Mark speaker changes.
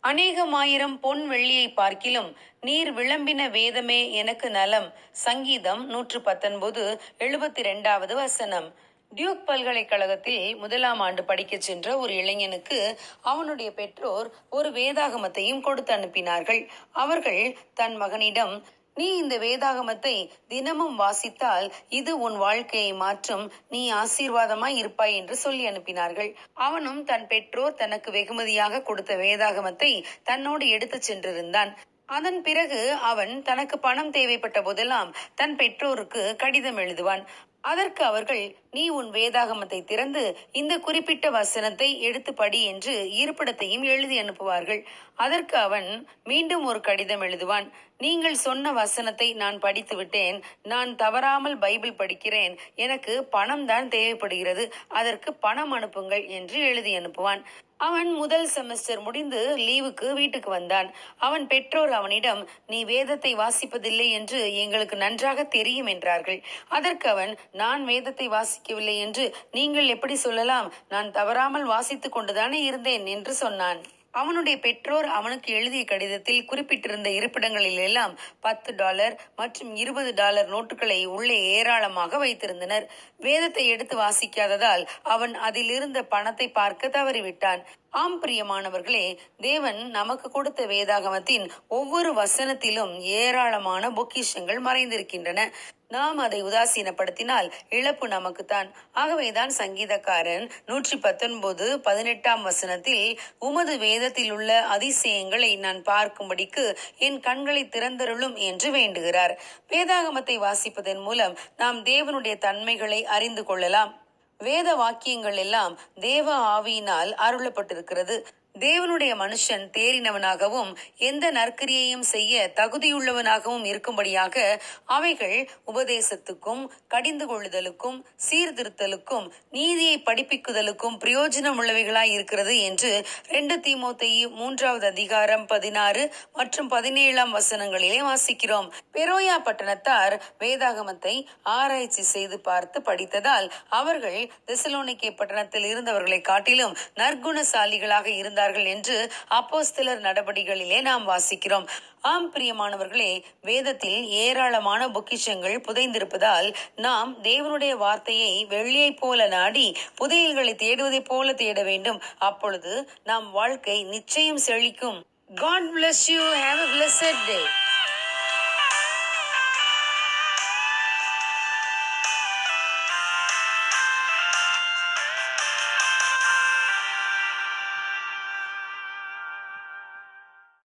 Speaker 1: அநேகமாயிரம் பொன் வெள்ளியை பார்க்கிலும் நீர் விளம்பின வேதமே எனக்கு நலம். சங்கீதம் நூற்று பத்தொன்பது எழுபத்தி ரெண்டாவது வசனம். டியூக் பல்கலைக்கழகத்தில் முதலாம் ஆண்டு படிக்கச் சென்ற ஒரு இளைஞனுக்கு அவனுடைய பெற்றோர் ஒரு வேதாகமத்தையும் கொடுத்து அனுப்பினார்கள். அவர்கள் தன் மகனிடம் நீ இந்த வேதாகமத்தை தினமும் வாசித்தால் இது உன் வாழ்க்கையை மாற்றும். நீ ஆசீர்வாதமாய் இருப்பாய் என்று சொல்லி அனுப்பினார்கள். அவனும் தன் பெற்றோர் தனக்கு வெகுமதியாக கொடுத்த வேதாகமத்தை தன்னோடு எடுத்துச் சென்றிருந்தான். அதன் பிறகு அவன் தனக்கு பணம் தேவைப்பட்ட போதெல்லாம் தன் பெற்றோருக்கு கடிதம் எழுதுவான். அதற்கு அவர்கள் நீ உன் வேதாகமத்தை திறந்து இந்த குறிப்பிட்ட வசனத்தை எடுத்து படி என்று இருப்பிடத்தையும் எழுதி அனுப்புவார்கள். அதற்கு அவன் மீண்டும் ஒரு கடிதம் எழுதுவான். நீங்கள் சொன்ன வசனத்தை நான் படித்து விட்டேன். நான் தவறாமல் பைபிள் படிக்கிறேன். எனக்கு பணம் தான் தேவைப்படுகிறது. அதற்கு பணம் அனுப்புங்கள் என்று எழுதி அனுப்புவான். அவன் முதல் செமஸ்டர் முடிந்து லீவுக்கு வீட்டுக்கு வந்தான். அவன் பெற்றோர் அவனிடம் நீ வேதத்தை வாசிப்பதில்லை என்று எங்களுக்கு நன்றாக தெரியும் என்றார்கள். அதற்கு அவன் நான் வேதத்தை வாசிக்கவில்லை என்று நீங்கள் எப்படி சொல்லலாம்? நான் தவறாமல் வாசித்துக் கொண்டுதானே இருந்தேன் என்று சொன்னான். அவனுடைய பெற்றோர் அவனுக்கு எழுதிய கடிதத்தில் குறிப்பிட்டிருந்த இருப்பிடங்களில் எல்லாம் பத்து டாலர் மற்றும் இருபது டாலர் நோட்டுகளை உள்ளே ஏராளமாக வைத்திருந்தனர். வேதத்தை எடுத்து வாசிக்காததால் அவன் அதில் இருந்த பணத்தை பார்க்க தவறிவிட்டான். ஆம் பிரியமானவர்களே தேவன் நமக்கு கொடுத்த வேதாகமத்தின் ஒவ்வொரு வசனத்திலும் ஏராளமான பொக்கிஷங்கள் மறைந்திருக்கின்றன. நாம் அதை உதாசீனப்படுத்தினால் இழப்பு நமக்குத்தான். ஆகவேதான் சங்கீதக்காரன் நூற்றி பத்தொன்பது பதினெட்டாம் வசனத்தில் உமது வேதத்தில் உள்ள அதிசயங்களை நான் பார்க்கும்படிக்கு என் கண்களை திறந்தருளும் என்று வேண்டுகிறார். வேதாகமத்தை வாசிப்பதன் மூலம் நாம் தேவனுடைய தன்மைகளை அறிந்து கொள்ளலாம். வேத வாக்கியங்கள் எல்லாம் தேவ ஆவியினால் அருளப்பட்டிருக்கிறது. தேவனுடைய மனுஷன் தேறினவனாகவும் எந்த நற்கிரியையும் செய்ய தகுதியுள்ளவனாகவும் இருக்கும்படியாக அவைகள் உபதேசத்துக்கும் கடிந்து கொள்ளுதலுக்கும் சீர்திருத்தலுக்கும் நீதியை படிப்பிக்குதலுக்கும் பிரயோஜனம் உள்ளவைகளாய் இருக்கிறது என்று ரெண்டு தீமோத்தேயு மூன்றாவது அதிகாரம் பதினாறு மற்றும் பதினேழாம் வசனங்களிலே வாசிக்கிறோம். பெரோயா பட்டணத்தார் வேதாகமத்தை ஆராய்ச்சி செய்து பார்த்து படித்ததால் அவர்கள் தெசலோனிக்கே பட்டணத்தில் இருந்தவர்களை காட்டிலும் நற்குணசாலிகளாக இருந்தார்கள் என்று அப்போஸ்தலர் நடபடிகளிலே நாம் வாசிக்கிறோம். ஆம் பிரியமானவர்களே வேதத்தில் ஏராளமான பொக்கிஷங்கள் புதைந்திருப்பதால் நாம் தேவனுடைய வார்த்தையை வெள்ளியைப் போல நாடி புதையல்களை தேடுவதைப் போல தேட வேண்டும். அப்பொழுது நாம் வாழ்க்கை நிச்சயம் செழிக்கும். God bless you have a blessed day